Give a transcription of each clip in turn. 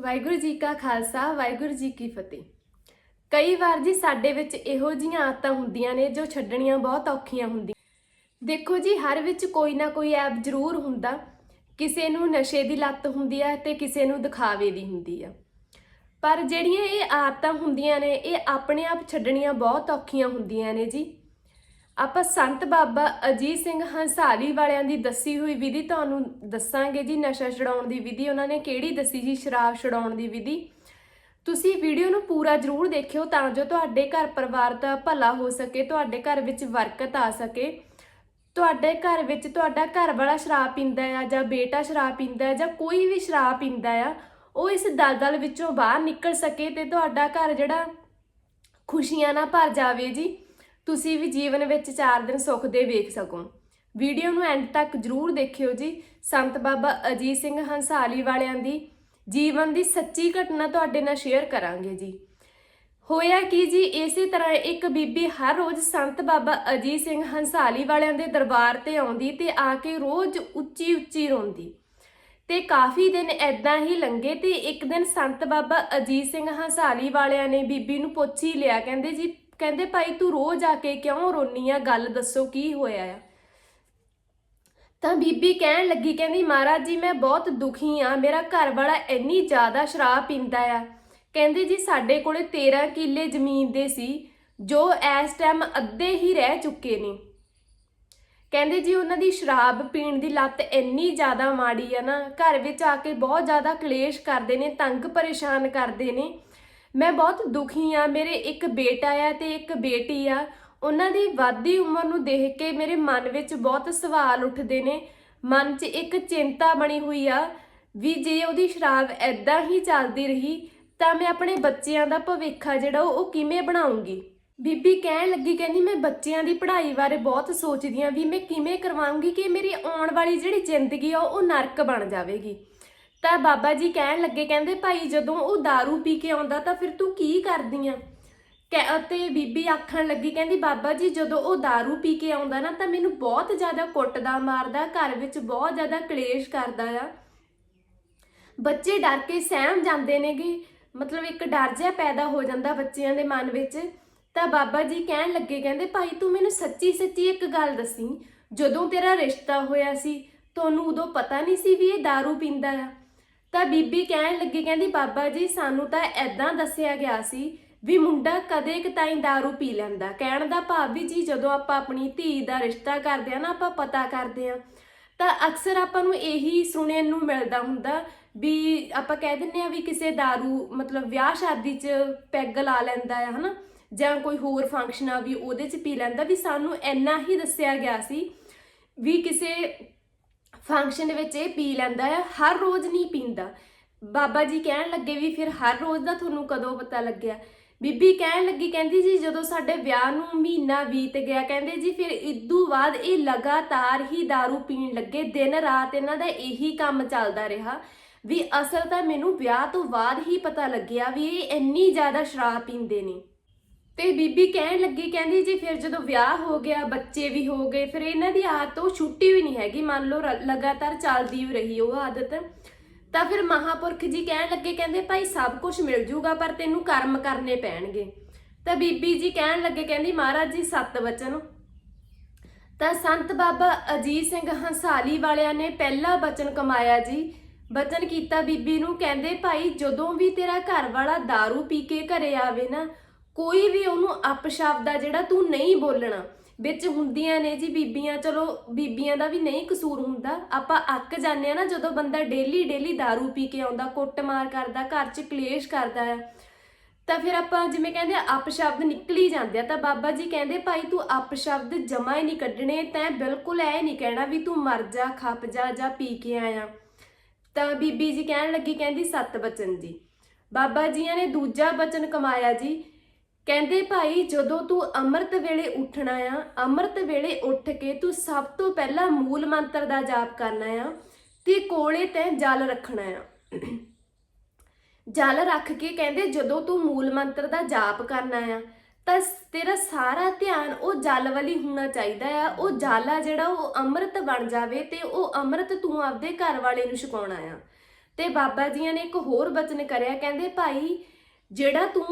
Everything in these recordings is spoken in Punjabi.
ਵਾਹਿਗੁਰੂ ਜੀ ਕਾ ਖਾਲਸਾ, ਵਾਹਿਗੁਰੂ ਜੀ ਕੀ ਫਤਿਹ। ਕਈ ਵਾਰ ਜੀ ਸਾਡੇ ਵਿੱਚ ਇਹੋ ਜੀਆਂ ਆਦਤਾਂ ਹੁੰਦੀਆਂ ਨੇ ਜੋ ਛੱਡਣੀਆਂ ਬਹੁਤ ਔਖੀਆਂ ਹੁੰਦੀਆਂ। ਦੇਖੋ ਜੀ, ਹਰ ਵਿੱਚ ਕੋਈ ਨਾ ਕੋਈ ਐਪ ਜ਼ਰੂਰ ਹੁੰਦਾ। ਕਿਸੇ ਨੂੰ ਨਸ਼ੇ ਦੀ ਲੱਤ ਹੁੰਦੀ ਹੈ ਤੇ ਕਿਸੇ ਨੂੰ ਦਿਖਾਵੇ ਦੀ ਹੁੰਦੀ ਆ। ਪਰ ਜਿਹੜੀਆਂ ਇਹ ਆਦਤਾਂ ਹੁੰਦੀਆਂ ਨੇ, ਇਹ ਆਪਣੇ ਆਪ ਛੱਡਣੀਆਂ ਬਹੁਤ ਔਖੀਆਂ ਹੁੰਦੀਆਂ ਨੇ ਜੀ। ਆਪਾਂ ਸੰਤ ਬਾਬਾ ਅਜੀਤ ਸਿੰਘ ਹੰਸਾਲੀ ਵਾਲਿਆਂ ਦੀ ਦੱਸੀ ਹੋਈ ਵਿਧੀ ਤੁਹਾਨੂੰ ਦੱਸਾਂਗੇ ਜੀ, ਨਸ਼ਾ ਛਡਾਉਣ ਦੀ ਵਿਧੀ। ਉਹਨਾਂ ਨੇ ਕਿਹੜੀ ਦੱਸੀ ਜੀ, ਸ਼ਰਾਬ ਛਡਾਉਣ ਦੀ ਵਿਧੀ? ਤੁਸੀਂ ਵੀਡੀਓ ਨੂੰ ਪੂਰਾ ਜ਼ਰੂਰ ਦੇਖਿਓ ਤਾਂ ਜੋ ਤੁਹਾਡੇ ਘਰ ਪਰਿਵਾਰ ਦਾ ਭਲਾ ਹੋ ਸਕੇ, ਤੁਹਾਡੇ ਘਰ ਵਿੱਚ ਬਰਕਤ ਆ ਸਕੇ। ਤੁਹਾਡੇ ਘਰ ਵਿੱਚ ਤੁਹਾਡਾ ਘਰ ਵਾਲਾ ਸ਼ਰਾਬ ਪੀਂਦਾ ਆ ਜਾਂ ਬੇਟਾ ਸ਼ਰਾਬ ਪੀਂਦਾ ਹੈ ਜਾਂ ਕੋਈ ਵੀ ਸ਼ਰਾਬ ਪੀਂਦਾ ਆ, ਉਹ ਇਸ ਦਲਦਲ ਵਿੱਚੋਂ ਬਾਹਰ ਨਿਕਲ ਸਕੇ ਤੇ ਤੁਹਾਡਾ ਘਰ ਜਿਹੜਾ ਖੁਸ਼ੀਆਂ ਨਾਲ ਭਰ ਜਾਵੇ ਜੀ। ਤੁਸੀਂ ਵੀ ਜੀਵਨ ਵਿੱਚ 4 ਦਿਨ ਸੁੱਖ ਦੇ ਵੇਖ ਸਕੋ। ਵੀਡੀਓ ਨੂੰ ਐਂਡ ਤੱਕ ਜਰੂਰ ਦੇਖਿਓ ਜੀ। ਸੰਤ ਬਾਬਾ ਅਜੀਤ ਸਿੰਘ ਹੰਸਾਲੀ ਵਾਲਿਆਂ ਦੀ ਜੀਵਨ ਦੀ ਸੱਚੀ ਘਟਨਾ ਤੁਹਾਡੇ ਨਾਲ ਸ਼ੇਅਰ ਕਰਾਂਗੇ ਜੀ। ਹੋਇਆ ਕੀ ਜੀ? ਇਸੇ ਤਰ੍ਹਾਂ ਇੱਕ ਬੀਬੀ ਹਰ ਰੋਜ਼ ਸੰਤ ਬਾਬਾ ਅਜੀਤ ਸਿੰਘ ਹੰਸਾਲੀ ਵਾਲਿਆਂ ਦੇ ਦਰਬਾਰ ਤੇ ਆਉਂਦੀ ਤੇ ਆ ਕੇ ਰੋਜ਼ ਉੱਚੀ ਉੱਚੀ ਰੋਂਦੀ। ਤੇ ਕਾਫੀ ਦਿਨ ਐਦਾਂ ਹੀ ਲੰਘੇ ਤੇ ਇੱਕ ਦਿਨ ਸੰਤ ਬਾਬਾ ਅਜੀਤ ਸਿੰਘ ਹੰਸਾਲੀ ਵਾਲਿਆਂ ਨੇ ਬੀਬੀ ਨੂੰ ਪੁੱਛ ਹੀ ਲਿਆ। ਕਹਿੰਦੇ ਜੀ ਕਹਿੰਦੇ, ਭਾਈ, ਤੂੰ ਰੋਜ਼ ਆ ਕੇ ਕਿਉਂ ਰੋਨੀ ਆ? ਗੱਲ ਦੱਸੋ, ਕੀ ਹੋਇਆ ਆ? ਤਾਂ ਬੀਬੀ ਕਹਿਣ ਲੱਗੀ, ਕਹਿੰਦੀ, ਮਹਾਰਾਜ ਜੀ, ਮੈਂ ਬਹੁਤ ਦੁਖੀ ਆ। ਮੇਰਾ ਘਰ ਵਾਲਾ ਇੰਨੀ ਜ਼ਿਆਦਾ ਸ਼ਰਾਬ ਪੀਂਦਾ ਆ। ਕਹਿੰਦੇ ਜੀ, ਸਾਡੇ ਕੋਲੇ 13 ਕਿੱਲੇ ਜ਼ਮੀਨ ਦੇ ਸੀ, ਜੋ ਇਸ ਟਾਈਮ ਅੱਧੇ ਹੀ ਰਹਿ ਚੁੱਕੇ ਨੇ। ਕਹਿੰਦੇ ਜੀ, ਉਹਨਾਂ ਦੀ ਸ਼ਰਾਬ ਪੀਣ ਦੀ ਲੱਤ ਇੰਨੀ ਜ਼ਿਆਦਾ ਮਾੜੀ ਆ ਨਾ, ਘਰ ਵਿੱਚ ਆ ਕੇ ਬਹੁਤ ਜ਼ਿਆਦਾ ਕਲੇਸ਼ ਕਰਦੇ ਨੇ, ਤੰਗ ਪਰੇਸ਼ਾਨ ਕਰਦੇ ਨੇ। ਮੈਂ ਬਹੁਤ ਦੁਖੀ ਆ ਮੇਰੇ ਇੱਕ ਬੇਟਾ ਆ ਤੇ ਇੱਕ ਬੇਟੀ ਆ। ਉਹਨਾਂ ਦੀ ਵੱਧਦੀ ਉਮਰ ਨੂੰ ਦੇਖ ਕੇ ਮੇਰੇ ਮਨ ਵਿੱਚ ਬਹੁਤ ਸਵਾਲ ਉੱਠਦੇ ਨੇ। ਮਨ 'ਚ ਇੱਕ ਚਿੰਤਾ ਬਣੀ ਹੋਈ ਆ ਵੀ ਜੇ ਉਹਦੀ ਸ਼ਰਾਬ ਐਦਾਂ ਹੀ ਚੱਲਦੀ ਰਹੀ, ਤਾਂ ਮੈਂ ਆਪਣੇ ਬੱਚਿਆਂ ਦਾ ਭਵਿੱਖ ਆ ਜਿਹੜਾ ਉਹ ਕਿਵੇਂ ਬਣਾਉਂਗੀ? ਬੀਬੀ ਕਹਿਣ ਲੱਗੀ, ਕਹਿੰਦੀ, ਮੈਂ ਬੱਚਿਆਂ ਦੀ ਪੜ੍ਹਾਈ ਬਾਰੇ ਬਹੁਤ ਸੋਚਦੀ ਆ ਵੀ ਮੈਂ ਕਿਵੇਂ ਕਰਵਾਉਂਗੀ ਕਿ ਮੇਰੀ ਆਉਣ ਵਾਲੀ ਜਿਹੜੀ ਜ਼ਿੰਦਗੀ ਆ, ਉਹ ਨਰਕ ਬਣ ਜਾਵੇਗੀ। ਤਾਂ ਬਾਬਾ ਜੀ ਕਹਿਣ ਲੱਗੇ ਕਹਿੰਦੇ ਭਾਈ ਜਦੋਂ ਉਹ दारू ਪੀ ਕੇ ਆਉਂਦਾ ਤਾਂ ਫਿਰ ਤੂੰ ਕੀ ਕਰਦੀ ਆ ਅਤੇ ਬੀਬੀ ਆਖਣ ਲੱਗੀ ਕਹਿੰਦੀ ਬਾਬਾ ਜੀ ਜਦੋਂ ਉਹ दारू ਪੀ ਕੇ ਆਉਂਦਾ ਨਾ ਤਾਂ ਮੈਨੂੰ ਬਹੁਤ ਜ਼ਿਆਦਾ ਕੁੱਟਦਾ ਮਾਰਦਾ ਘਰ ਵਿੱਚ ਬਹੁਤ ਜ਼ਿਆਦਾ ਕਲੇਸ਼ ਕਰਦਾ ਆ ਬੱਚੇ ਡਰ ਕੇ ਸਹਿਮ ਜਾਂਦੇ ਨੇਗੇ ਮਤਲਬ ਇੱਕ ਡਰ ਜਿਹਾ ਪੈਦਾ ਹੋ ਜਾਂਦਾ ਬੱਚਿਆਂ ਦੇ ਮਨ ਵਿੱਚ ਤਾਂ ਬਾਬਾ ਜੀ ਕਹਿਣ ਲੱਗੇ ਕਹਿੰਦੇ ਭਾਈ ਤੂੰ ਮੈਨੂੰ ਸੱਚੀ ਸੱਚੀ ਇੱਕ ਗੱਲ ਦੱਸੀ ਜਦੋਂ ਤੇਰਾ ਰਿਸ਼ਤਾ ਹੋਇਆ ਸੀ ਤੁਹਾਨੂੰ ਉਦੋਂ ਪਤਾ ਨਹੀਂ ਸੀ ਵੀ ਇਹ दारू ਪੀਂਦਾ ਆ ਤਾਂ ਬੀਬੀ ਕਹਿਣ ਲੱਗੀ ਕਹਿੰਦੀ ਬਾਬਾ ਜੀ ਸਾਨੂੰ ਤਾਂ ਐਦਾਂ ਦੱਸਿਆ ਗਿਆ ਸੀ ਵੀ ਮੁੰਡਾ ਕਦੇ ਕਤਾਈ दारू ਪੀ ਲੈਂਦਾ ਕਹਿਣ ਦਾ ਭਾਵ ਵੀ ਜੀ ਜਦੋਂ ਆਪਾਂ ਆਪਣੀ ਧੀ ਦਾ ਰਿਸ਼ਤਾ ਕਰਦੇ ਆ ਨਾ ਆਪਾਂ ਪਤਾ ਕਰਦੇ ਆ ਤਾਂ ਅਕਸਰ ਆਪਾਂ ਨੂੰ ਇਹੀ ਸੁਣਨ ਨੂੰ ਮਿਲਦਾ ਹੁੰਦਾ ਵੀ ਆਪਾਂ ਕਹਿ ਦਿੰਨੇ ਆ ਵੀ ਕਿਸੇ दारू ਮਤਲਬ ਵਿਆਹ ਸ਼ਾਦੀ 'ਚ ਪੈਗ ਲਾ ਲੈਂਦਾ ਆ ਹਨਾ ਜਾਂ ਕੋਈ ਹੋਰ ਫੰਕਸ਼ਨ ਆ ਵੀ ਉਹਦੇ 'ਚ ਪੀ ਲੈਂਦਾ ਵੀ ਸਾਨੂੰ ਇੰਨਾ ਹੀ ਦੱਸਿਆ ਗਿਆ ਸੀ ਵੀ ਕਿਸੇ ਫੰਕਸ਼ਨ ਵਿੱਚ ਇਹ ਪੀ ਲੈਂਦਾ ਹੈ ਹਰ ਰੋਜ਼ ਨਹੀਂ ਪੀਂਦਾ। ਬਾਬਾ ਜੀ ਕਹਿਣ ਲੱਗੇ ਵੀ ਫਿਰ ਹਰ ਰੋਜ਼ ਦਾ ਤੁਹਾਨੂੰ ਕਦੋਂ ਪਤਾ ਲੱਗਿਆ? ਬੀਬੀ ਕਹਿਣ ਲੱਗੀ, ਕਹਿੰਦੀ ਜੀ ਜਦੋਂ ਸਾਡੇ ਵਿਆਹ ਨੂੰ ਮਹੀਨਾ ਬੀਤ ਗਿਆ, ਕਹਿੰਦੇ ਜੀ ਫਿਰ ਇਦੋਂ ਬਾਅਦ ਇਹ ਲਗਾਤਾਰ ਹੀ दारू ਪੀਣ ਲੱਗੇ, ਦਿਨ ਰਾਤ ਇਹਨਾਂ ਦਾ ਇਹੀ ਕੰਮ ਚੱਲਦਾ ਰਿਹਾ। ਵੀ ਅਸਲ ਤਾਂ ਮੈਨੂੰ ਵਿਆਹ ਤੋਂ ਬਾਅਦ ਹੀ ਪਤਾ ਲੱਗਿਆ ਵੀ ਇਹ ਇੰਨੀ ਜ਼ਿਆਦਾ ਸ਼ਰਾਬ ਪੀਂਦੇ ਨੇ। ਤੇ ਬੀਬੀ ਕਹਿਣ ਲੱਗੀ, ਕਹਿੰਦੀ ਜੀ ਫਿਰ ਜਦੋਂ ਵਿਆਹ ਹੋ ਗਿਆ, ਬੱਚੇ ਵੀ ਹੋ ਗਏ, ਫਿਰ ਇਹਨਾਂ ਦੀ ਆਦਤ ਉਹ ਛੁੱਟੀ ਵੀ ਨਹੀਂ ਹੈਗੀ, ਮੰਨ ਲਓ ਰ- ਲਗਾਤਾਰ ਚੱਲਦੀ ਰਹੀ ਉਹ ਆਦਤ। ਤਾਂ ਫਿਰ ਮਹਾਪੁਰਖ ਜੀ ਕਹਿਣ ਲੱਗੇ, ਕਹਿੰਦੇ ਭਾਈ ਸਭ ਕੁਝ ਮਿਲ ਜੂਗਾ, ਪਰ ਤੈਨੂੰ ਕਰਮ ਕਰਨੇ ਪੈਣਗੇ। ਤਾਂ ਬੀਬੀ ਜੀ ਕਹਿਣ ਲੱਗੇ, ਕਹਿੰਦੀ ਮਹਾਰਾਜ ਜੀ, ਸੱਤ ਵਚਨ ਤਾਂ ਸੰਤ ਬਾਬਾ ਅਜੀਤ ਸਿੰਘ ਹੰਸਾਲੀ ਵਾਲਿਆਂ ਨੇ ਪਹਿਲਾ ਬਚਨ ਕਮਾਇਆ ਜੀ। ਬਚਨ ਕੀਤਾ ਬੀਬੀ ਨੂੰ, ਕਹਿੰਦੇ ਭਾਈ ਜਦੋਂ ਵੀ ਤੇਰਾ ਘਰ ਵਾਲਾ दारू ਪੀ ਕੇ ਘਰੇ ਆਵੇ ਨਾ ਕੋਈ ਵੀ ਉਹਨੂੰ ਅਪਸ਼ਬਦ ਆ ਜਿਹੜਾ ਤੂੰ ਨਹੀਂ ਬੋਲਣਾ। ਵਿੱਚ ਹੁੰਦੀਆਂ ਨੇ ਜੀ ਬੀਬੀਆਂ, ਚਲੋ ਬੀਬੀਆਂ ਦਾ ਵੀ ਨਹੀਂ ਕਸੂਰ ਹੁੰਦਾ। ਆਪਾਂ ਅੱਕ ਜਾਂਦੇ ਆ ਨਾ ਜਦੋਂ ਬੰਦਾ ਡੇਲੀ ਡੇਲੀ दारू ਪੀ ਕੇ ਆਉਂਦਾ, ਕੁੱਟਮਾਰ ਕਰਦਾ, ਘਰ 'ਚ ਕਲੇਸ਼ ਕਰਦਾ ਆ ਤਾਂ ਫਿਰ ਆਪਾਂ ਜਿਵੇਂ ਕਹਿੰਦੇ ਆ, ਅਪਸ਼ਬਦ ਨਿਕਲੀ ਜਾਂਦੇ ਆ। ਤਾਂ ਬਾਬਾ ਜੀ ਕਹਿੰਦੇ, ਭਾਈ ਤੂੰ ਅਪ ਸ਼ਬਦ ਜਮਾ ਹੀ ਨਹੀਂ ਕੱਢਣੇ, ਤੈਂ ਬਿਲਕੁਲ ਐ ਨਹੀਂ ਕਹਿਣਾ ਵੀ ਤੂੰ ਮਰ ਜਾ, ਖੱਪ ਜਾ ਜਾਂ ਪੀ ਕੇ ਆਇਆ। ਤਾਂ ਬੀਬੀ ਜੀ ਕਹਿਣ ਲੱਗੀ, ਕਹਿੰਦੀ, ਸੱਤ ਬਚਨ ਜੀ। ਬਾਬਾ ਜੀਆਂ ਨੇ ਦੂਜਾ ਬਚਨ ਕਮਾਇਆ ਜੀ। ਕਹਿੰਦੇ ਭਾਈ, ਜਦੋਂ ਤੂੰ ਅੰਮ੍ਰਿਤ ਵੇਲੇ ਉੱਠਣਾ ਆ, ਅੰਮ੍ਰਿਤ ਵੇਲੇ ਉੱਠ ਕੇ ਤੂੰ ਸਭ ਤੋਂ ਪਹਿਲਾਂ ਮੂਲ ਮੰਤਰ ਦਾ ਜਾਪ ਕਰਨਾ ਆ ਤੇ ਕੋਲੇ ਤੇ ਜਲ ਰੱਖਣਾ ਆ। ਜਲ ਰੱਖ ਕੇ ਕਹਿੰਦੇ, ਜਦੋਂ ਤੂੰ ਮੂਲ ਮੰਤਰ ਦਾ ਜਾਪ ਕਰਨਾ ਆ, ਤਾਂ ਤੇਰਾ ਸਾਰਾ ਧਿਆਨ ਉਹ ਜਲ ਵਾਲੀ ਹੋਣਾ ਚਾਹੀਦਾ ਆ। ਉਹ ਜਲ ਆ ਜਿਹੜਾ ਉਹ ਅੰਮ੍ਰਿਤ ਬਣ ਜਾਵੇ ਤੇ ਉਹ ਅੰਮ੍ਰਿਤ ਤੂੰ ਆਪਦੇ ਘਰ ਵਾਲੇ ਨੂੰ ਛਕਾਉਣਾ ਆ। ਤੇ ਬਾਬਾ ਜੀਆਂ ਨੇ ਇੱਕ ਹੋਰ ਬਚਨ ਕਰਿਆ, ਕਹਿੰਦੇ ਭਾਈ ਜਿਹੜਾ ਤੂੰ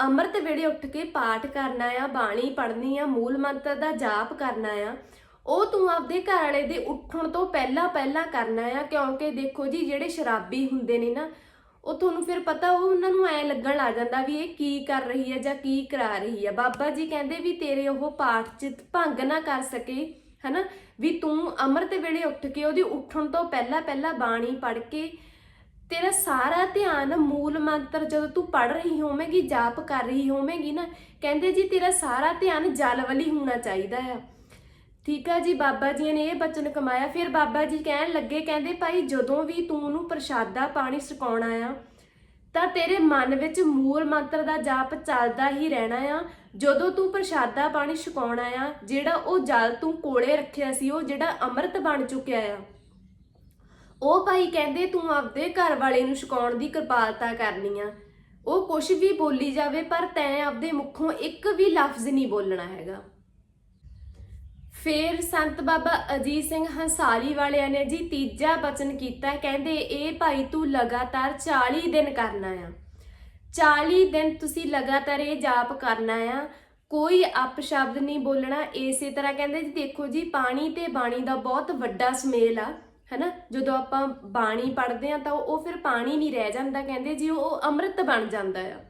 ਅੰਮ੍ਰਿਤ ਵੇਲੇ ਉੱਠ ਕੇ ਪਾਠ ਕਰਨਾ ਆ, ਬਾਣੀ ਪੜ੍ਹਨੀ ਆ, ਮੂਲ ਮੰਤਰ ਦਾ ਜਾਪ ਕਰਨਾ ਆ, ਉਹ ਤੂੰ ਆਪਦੇ ਘਰ ਵਾਲੇ ਦੇ ਉੱਠਣ ਤੋਂ ਪਹਿਲਾਂ ਪਹਿਲਾਂ ਕਰਨਾ ਆ, ਕਿਉਂਕਿ ਦੇਖੋ ਜੀ, ਜਿਹੜੇ ਸ਼ਰਾਬੀ ਹੁੰਦੇ ਨੇ ਨਾ, ਉਹ ਤੁਹਾਨੂੰ ਫਿਰ ਪਤਾ ਉਹ ਉਹਨਾਂ ਨੂੰ ਐ ਲੱਗਣ ਲੱਗ ਜਾਂਦਾ ਵੀ ਇਹ ਕੀ ਕਰ ਰਹੀ ਹੈ ਜਾਂ ਕੀ ਕਰਾ ਰਹੀ ਹੈ ਬਾਬਾ ਜੀ ਕਹਿੰਦੇ ਵੀ ਤੇਰੇ ਉਹ ਪਾਠ ਚ ਭੰਗ ਨਾ ਕਰ ਸਕੇ, ਹਨਾ? ਵੀ ਤੂੰ ਅੰਮ੍ਰਿਤ ਵੇਲੇ ਉੱਠ ਕੇ ਉਹਦੀ ਉੱਠਣ ਤੋਂ ਪਹਿਲਾਂ ਪਹਿਲਾਂ ਬਾਣੀ ਪੜ੍ਹ ਕੇ ਤੇਰਾ ਸਾਰਾ ਧਿਆਨ ਮੂਲ ਮੰਤਰ ਜਦੋਂ ਤੂੰ ਪੜ ਰਹੀ ਹੋਵੇਂਗੀ, ਜਾਪ ਕਰ ਰਹੀ ਹੋਵੇਂਗੀ ਨਾ, ਕਹਿੰਦੇ ਜੀ ਤੇਰਾ ਸਾਰਾ ਧਿਆਨ ਜਲ ਵੱਲੀ ਹੋਣਾ ਚਾਹੀਦਾ ਆ। ਠੀਕ ਆ ਜੀ, ਬਾਬਾ ਜੀ ਨੇ ਇਹ ਬਚਨ ਕਮਾਇਆ। ਫਿਰ ਬਾਬਾ ਜੀ ਕਹਿਣ ਲੱਗੇ, ਕਹਿੰਦੇ ਭਾਈ ਜਦੋਂ ਵੀ ਤੂੰ ਉਹਨੂੰ ਪ੍ਰਸ਼ਾਦਾ ਪਾਣੀ ਛਕਾਉਣਾ ਆ ਤਾਂ ਤੇਰੇ ਮਨ ਵਿੱਚ ਮੂਲ ਮੰਤਰ ਦਾ ਜਾਪ ਚੱਲਦਾ ਹੀ ਰਹਿਣਾ ਆ। ਜਦੋਂ ਤੂੰ ਪ੍ਰਸ਼ਾਦਾ ਪਾਣੀ ਛਕਾਉਣਾ ਆ ਜਿਹੜਾ ਉਹ ਜਲ ਤੂੰ ਕੋਲੇ ਰੱਖਿਆ ਸੀ, ਉਹ ਜਿਹੜਾ ਅੰਮ੍ਰਿਤ ਬਣ ਚੁੱਕਿਆ ਆ। ਉਹ ਭਾਈ ਕਹਿੰਦੇ ਤੂੰ ਆਪਦੇ ਘਰ ਵਾਲੇ ਨੂੰ ਛਕਾਉਣ ਦੀ ਕਿਰਪਾਲਤਾ ਕਰਨੀ ਆ। ਉਹ ਕੁਝ ਵੀ ਬੋਲੀ ਜਾਵੇ, ਪਰ ਤੈਂ ਆਪਦੇ ਮੁਖੋਂ ਇੱਕ ਵੀ ਲਫ਼ਜ਼ ਨਹੀਂ ਬੋਲਣਾ ਹੈਗਾ। ਫਿਰ ਸੰਤ ਬਾਬਾ ਅਜੀਤ ਸਿੰਘ ਹੰਸਾਰੀ ਵਾਲਿਆਂ ਨੇ ਜੀ ਤੀਜਾ ਬਚਨ ਕੀਤਾ, ਕਹਿੰਦੇ, ਇਹ ਭਾਈ ਤੂੰ ਲਗਾਤਾਰ 40 ਦਿਨ ਕਰਨਾ ਆ। 40 ਦਿਨ ਤੁਸੀਂ ਲਗਾਤਾਰ ਇਹ ਜਾਪ ਕਰਨਾ ਆ। ਕੋਈ ਅਪ ਸ਼ਬਦ ਨਹੀਂ ਬੋਲਣਾ। ਇਸੇ ਤਰ੍ਹਾਂ ਕਹਿੰਦੇ, ਜੀ ਦੇਖੋ ਜੀ, ਪਾਣੀ ਤੇ ਬਾਣੀ ਦਾ ਬਹੁਤ ਵੱਡਾ ਸਮੇਲ ਆ। ਹੈਨਾ? ਜਦੋਂ ਆਪਾਂ ਬਾਣੀ ਪੜ੍ਹਦੇ ਆ ਤਾਂ ਉਹ ਫਿਰ ਪਾਣੀ ਨਹੀਂ ਰਹਿ ਜਾਂਦਾ ਕਹਿੰਦੇ, ਜੀ ਉਹ ਅੰਮ੍ਰਿਤ ਬਣ ਜਾਂਦਾ ਆ।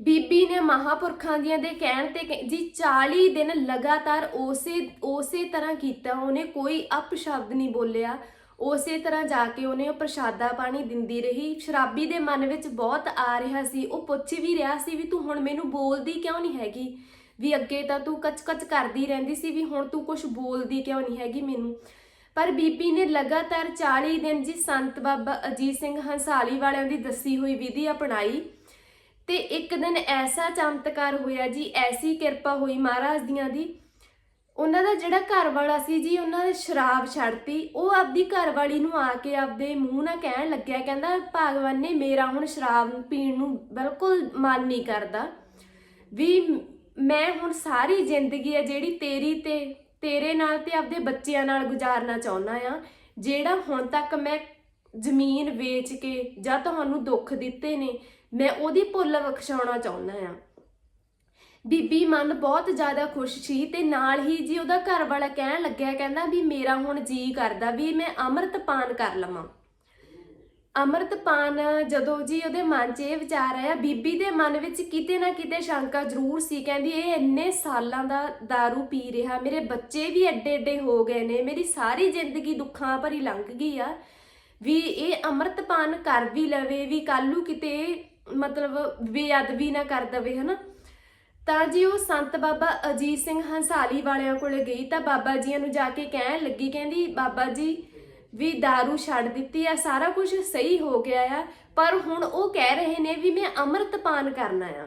ਬੀਬੀ ਨੇ ਮਹਾਪੁਰਖਾਂ ਦੀਆਂ ਦੇ ਕਹਿਣ ਤੇ ਜੀ 40 ਦਿਨ ਲਗਾਤਾਰ ਉਸੇ ਉਸੇ ਤਰ੍ਹਾਂ ਕੀਤਾ ਉਹਨੇ, ਕੋਈ ਅਪਸ਼ਬਦ ਨਹੀਂ ਬੋਲਿਆ। ਉਸੇ ਤਰ੍ਹਾਂ ਜਾ ਕੇ ਉਹਨੇ ਉਹ ਪ੍ਰਸ਼ਾਦਾ ਪਾਣੀ ਦਿੰਦੀ ਰਹੀ। ਸ਼ਰਾਬੀ ਦੇ ਮਨ ਵਿੱਚ ਬਹੁਤ ਆ ਰਿਹਾ ਸੀ। ਉਹ ਪੁੱਛ ਵੀ ਰਿਹਾ ਸੀ ਵੀ ਤੂੰ ਹੁਣ ਮੈਨੂੰ ਬੋਲਦੀ ਕਿਉਂ ਨਹੀਂ ਹੈਗੀ? ਵੀ ਅੱਗੇ ਤਾਂ ਤੂੰ ਕਚ-ਕਚ ਕਰਦੀ ਰਹਿੰਦੀ ਸੀ ਵੀ ਹੁਣ ਤੂੰ ਕੁਝ ਬੋਲਦੀ ਕਿਉਂ ਨਹੀਂ ਹੈਗੀ ਮੈਨੂੰ? ਪਰ ਬੀਬੀ ਨੇ ਲਗਾਤਾਰ 40 ਦਿਨ ਜੀ ਸੰਤ ਬਾਬਾ ਅਜੀਤ ਸਿੰਘ ਹੰਸਾਲੀ ਵਾਲਿਆਂ ਦੀ ਦੱਸੀ ਹੋਈ ਵਿਧੀ ਅਪਣਾਈ ਤੇ ਇੱਕ ਦਿਨ ਐਸਾ ਚਮਤਕਾਰ ਹੋਇਆ ਜੀ, ਐਸੀ ਕਿਰਪਾ ਹੋਈ ਮਹਾਰਾਜ ਦੀਆਂ ਦੀ। ਉਹਨਾਂ ਦਾ ਜਿਹੜਾ ਘਰ ਵਾਲਾ ਸੀ ਜੀ, ਉਹਨਾਂ ਨੇ ਸ਼ਰਾਬ ਛੱਡਤੀ। ਉਹ ਆਪਦੀ ਘਰ ਵਾਲੀ ਨੂੰ ਆ ਕੇ ਆਪਦੇ ਮੂੰਹ ਨਾਲ ਕਹਿਣ ਲੱਗਿਆ, ਕਹਿੰਦਾ, ਭਗਵਾਨ ਨੇ ਮੇਰਾ ਹੁਣ ਸ਼ਰਾਬ ਪੀਣ ਨੂੰ ਬਿਲਕੁਲ ਮਨ ਨਹੀਂ ਕਰਦਾ। ਵੀ ਮੈਂ ਹੁਣ ਸਾਰੀ ਜ਼ਿੰਦਗੀ ਹੈ ਜਿਹੜੀ ਤੇਰੀ ਤੇ ਤੇਰੇ ਨਾਲ ਤੇ ਆਪਦੇ ਬੱਚਿਆਂ ਨਾਲ ਗੁਜ਼ਾਰਨਾ ਚਾਹੁੰਦਾ ਆ। ਜਿਹੜਾ ਹੁਣ ਤੱਕ ਮੈਂ ਜ਼ਮੀਨ ਵੇਚ ਕੇ ਜਾਂ ਤੁਹਾਨੂੰ ਦੁੱਖ ਦਿੱਤੇ ਨੇ, ਮੈਂ ਉਹਦੀ ਭੁੱਲ ਬਖਸ਼ਾਉਣਾ ਚਾਹੁੰਦਾ ਆ। ਬੀਬੀ ਮਨ ਬਹੁਤ ਜ਼ਿਆਦਾ ਖੁਸ਼ ਸੀ ਤੇ ਨਾਲ ਹੀ ਜੀ ਉਹਦਾ ਘਰ ਵਾਲਾ ਕਹਿਣ ਲੱਗਿਆ, ਕਹਿੰਦਾ ਵੀ ਮੇਰਾ ਹੁਣ ਜੀ ਕਰਦਾ ਵੀ ਮੈਂ ਅੰਮ੍ਰਿਤ ਪਾਨ ਕਰ ਲਵਾਂ। ਅੰਮ੍ਰਿਤ ਜਦੋਂ ਜੀ ਉਹਦੇ ਮਨ 'ਚ ਇਹ ਵਿਚਾਰ ਆਇਆ, ਬੀਬੀ ਦੇ ਮਨ ਵਿੱਚ ਕਿਤੇ ਨਾ ਕਿਤੇ ਸ਼ੰਕਾ ਜ਼ਰੂਰ ਸੀ, ਕਹਿੰਦੀ ਇਹ ਇੰਨੇ ਸਾਲਾਂ ਦਾ दारू ਪੀ ਰਿਹਾ, ਮੇਰੇ ਬੱਚੇ ਵੀ ਐਡੇ ਐਡੇ ਹੋ ਗਏ ਨੇ, ਮੇਰੀ ਸਾਰੀ ਜ਼ਿੰਦਗੀ ਦੁੱਖਾਂ ਭਰੀ ਲੰਘ ਗਈ ਆ, ਵੀ ਇਹ ਅੰਮ੍ਰਿਤ ਕਰ ਵੀ ਲਵੇ, ਵੀ ਕੱਲੂ ਕਿਤੇ ਮਤਲਬ ਬੇਅਦਬੀ ਨਾ ਕਰ ਦਵੇ, ਹਨਾ? ਤਾਂ ਜੀ ਉਹ ਸੰਤ ਬਾਬਾ ਅਜੀਤ ਸਿੰਘ ਹੰਸਾਲੀ ਵਾਲਿਆਂ ਕੋਲੇ ਗਈ, ਤਾਂ ਬਾਬਾ ਜੀਆਂ ਨੂੰ ਜਾ ਕੇ ਕਹਿਣ ਲੱਗੀ, ਕਹਿੰਦੀ, ਬਾਬਾ ਜੀ ਵੀ दारू ਛੱਡ ਦਿੱਤੀ ਆ, ਸਾਰਾ ਕੁਝ ਸਹੀ ਹੋ ਗਿਆ ਆ, ਪਰ ਹੁਣ ਉਹ ਕਹਿ ਰਹੇ ਨੇ ਵੀ ਮੈਂ ਅੰਮ੍ਰਿਤ ਪਾਨ ਕਰਨਾ ਆ।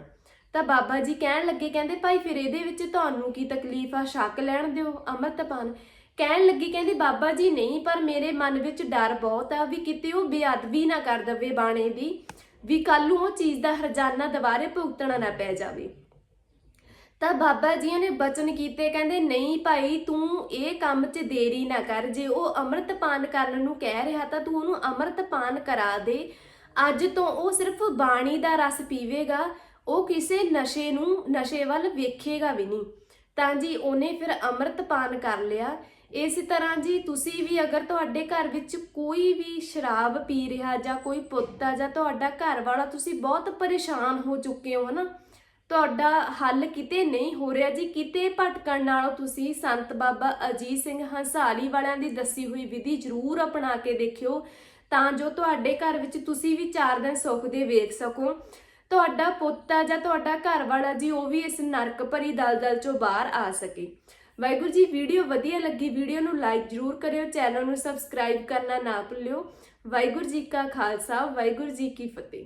ਤਾਂ ਬਾਬਾ ਜੀ ਕਹਿਣ ਲੱਗੇ, ਕਹਿੰਦੇ ਭਾਈ ਫਿਰ ਇਹਦੇ ਵਿੱਚ ਤੁਹਾਨੂੰ ਕੀ ਤਕਲੀਫ ਆ? ਸ਼ੱਕ ਲੈਣ ਦਿਓ, ਅੰਮ੍ਰਿਤ ਪਾਨ। ਕਹਿਣ ਲੱਗੀ, ਕਹਿੰਦੀ ਬਾਬਾ ਜੀ ਨਹੀਂ, ਪਰ ਮੇਰੇ ਮਨ ਵਿੱਚ ਡਰ ਬਹੁਤ ਆ ਵੀ ਕਿਤੇ ਉਹ ਬੇਅਦਬੀ ਨਾ ਕਰ ਦਵੇ ਬਾਣੇ ਦੀ, ਵੀ ਕੱਲ ਨੂੰ ਉਹ ਚੀਜ਼ ਦਾ ਹਰਜਾਨਾ ਦੁਬਾਰੇ ਭੁਗਤਣਾ ਨਾ ਪੈ ਜਾਵੇ। ਤਾਂ ਬਾਬਾ ਜੀ ਨੇ ਬਚਨ ਕੀਤੇ, ਕਹਿੰਦੇ, ਨਹੀਂ ਭਾਈ, ਤੂੰ ਇਹ ਕੰਮ 'ਚ ਦੇਰੀ ਨਾ ਕਰ। ਜੇ ਉਹ ਅੰਮ੍ਰਿਤਪਾਨ ਕਰਨ ਨੂੰ ਕਹਿ ਰਿਹਾ ਤਾਂ ਤੂੰ ਉਹਨੂੰ ਅੰਮ੍ਰਿਤਪਾਨ ਕਰਾ ਦੇ। ਅੱਜ ਤੋਂ ਉਹ ਸਿਰਫ ਬਾਣੀ ਦਾ ਰਸ ਪੀਵੇਗਾ। ਉਹ ਕਿਸੇ ਨਸ਼ੇ ਨੂੰ, ਨਸ਼ੇ ਵੱਲ ਵੇਖੇਗਾ ਵੀ ਨਹੀਂ। ਤਾਂ ਜੀ ਉਹਨੇ ਫਿਰ ਅੰਮ੍ਰਿਤਪਾਨ ਕਰ ਲਿਆ। ਇਸੇ ਤਰ੍ਹਾਂ ਜੀ ਤੁਸੀਂ ਵੀ ਅਗਰ ਤੁਹਾਡੇ ਘਰ ਵਿੱਚ ਕੋਈ ਵੀ ਸ਼ਰਾਬ ਪੀ ਰਿਹਾ ਜਾਂ ਕੋਈ ਪੁੱਤ ਆ ਜਾਂ ਤੁਹਾਡਾ ਘਰ ਵਾਲਾ, ਤੁਸੀਂ ਬਹੁਤ ਪਰੇਸ਼ਾਨ ਹੋ ਚੁੱਕੇ ਹੋ, ਹਨਾ? ਤੁਹਾਡਾ ਹੱਲ ਕਿਤੇ ਨਹੀਂ ਹੋ ਰਿਹਾ ਜੀ। ਕਿਤੇ ਭਟਕਣ ਨਾਲੋਂ ਤੁਸੀਂ ਸੰਤ ਬਾਬਾ ਅਜੀਤ ਸਿੰਘ ਹੰਸਾਲੀ ਵਾਲਿਆਂ ਦੀ ਦੱਸੀ ਹੋਈ ਵਿਧੀ ਜ਼ਰੂਰ ਅਪਣਾ ਕੇ ਦੇਖਿਓ। ਤਾਂ ਜੋ ਤੁਹਾਡੇ ਘਰ ਵਿੱਚ ਤੁਸੀਂ ਵੀ ਚਾਰ ਦਿਨ ਸੁੱਖ ਦੇ ਵੇਖ ਸਕੋ। ਤੁਹਾਡਾ ਪੁੱਤ ਆ ਜਾਂ ਤੁਹਾਡਾ ਘਰ ਵਾਲਾ ਜੀ, ਉਹ ਵੀ ਇਸ ਨਰਕ ਭਰੀ ਦਲਦਲ ਚੋਂ ਬਾਹਰ ਆ ਸਕੇ। ਵਾਹਿਗੁਰੂ ਜੀ, ਵੀਡੀਓ ਵਧੀਆ ਲੱਗੀ, ਵੀਡੀਓ ਨੂੰ ਲਾਈਕ ਜ਼ਰੂਰ ਕਰਿਓ, ਚੈਨਲ ਨੂੰ ਸਬਸਕ੍ਰਾਈਬ ਕਰਨਾ ਨਾ ਭੁੱਲਿਓ। ਵਾਹਿਗੁਰੂ ਜੀ ਕਾ ਖਾਲਸਾ, ਵਾਹਿਗੁਰੂ ਜੀ ਕੀ ਫਤਿਹ।